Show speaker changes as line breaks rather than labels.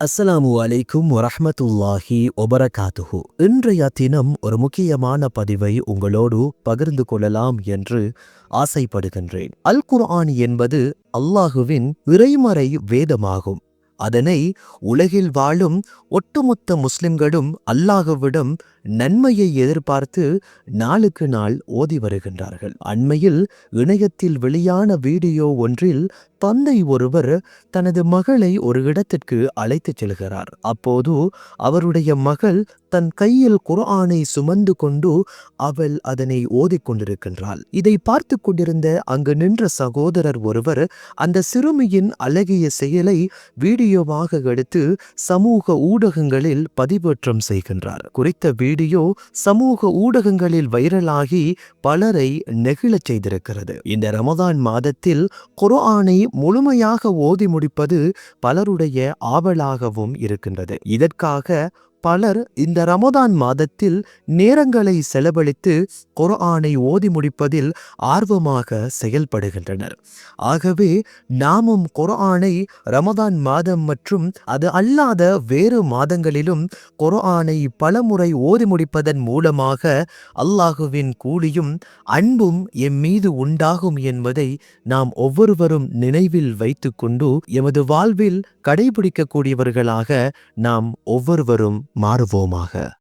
அஸ்ஸலாமு அலைக்கும் வரஹமத்துல்லாஹி ஒபரகாத்துஹு இன்றைய தினம் ஒரு முக்கியமான பதிவை உங்களோடு பகிர்ந்து கொள்ளலாம் என்று ஆசைப்படுகின்றேன். அல் குர்ஆன் என்பது அல்லாஹுவின் இறைமறை வேதமாகும். அதனை உலகில் வாழும் ஒட்டுமொத்த முஸ்லிம்களும் அல்லாஹுவிடம் நன்மையை எதிர்பார்த்து நாளுக்கு நாள் ஓதி வருகின்றார்கள். அண்மையில் இணையத்தில் வெளியான வீடியோ ஒன்றில் தந்தை ஒருவர் தனது மகளை ஒரு இடத்திற்கு அழைத்துச் செல்கிறார். அப்போது அவருடைய மகள் தன் கையில் குர்ஆனை சுமந்து கொண்டு அவள் அதனை ஓதிக் கொண்டிருக்கின்றாள் இதை பார்த்து கொண்டிருந்த அங்கு நின்ற சகோதரர் ஒருவர் அந்த சிறுமியின் அழகிய செயலை வீடியோவாக எடுத்து சமூக ஊடகங்களில் பதிவேற்றம் செய்கின்றார். குறித்த வீடியோ சமூக ஊடகங்களில் வைரலாகி பலரை நெகிழச் செய்திருக்கிறது. இந்த ரமதான் மாதத்தில் குர்ஆனை முழுமையாக ஓதி முடிப்பது பலருடைய ஆவலாகவும் இருக்கின்றது. இதற்காக பலர் இந்த ரமதான் மாதத்தில் நேரங்களை செலவழித்து குர்ஆனை ஓதி முடிப்பதில் ஆர்வமாக செயல்படுகின்றனர். ஆகவே நாமும் குர்ஆனை ரமதான் மாதம் மற்றும் அது அல்லாத வேறு மாதங்களிலும் குர்ஆனை பலமுறை ஓதி முடிப்பதன் மூலமாக அல்லாஹுவின் கூலியும் அன்பும் எம் மீது உண்டாகும் என்பதை நாம் ஒவ்வொருவரும் நினைவில் வைத்துக்கொண்டு எமது வாழ்வில் கடைபிடிக்கக்கூடியவர்களாக நாம் ஒவ்வொருவரும் மாறுவோமாக.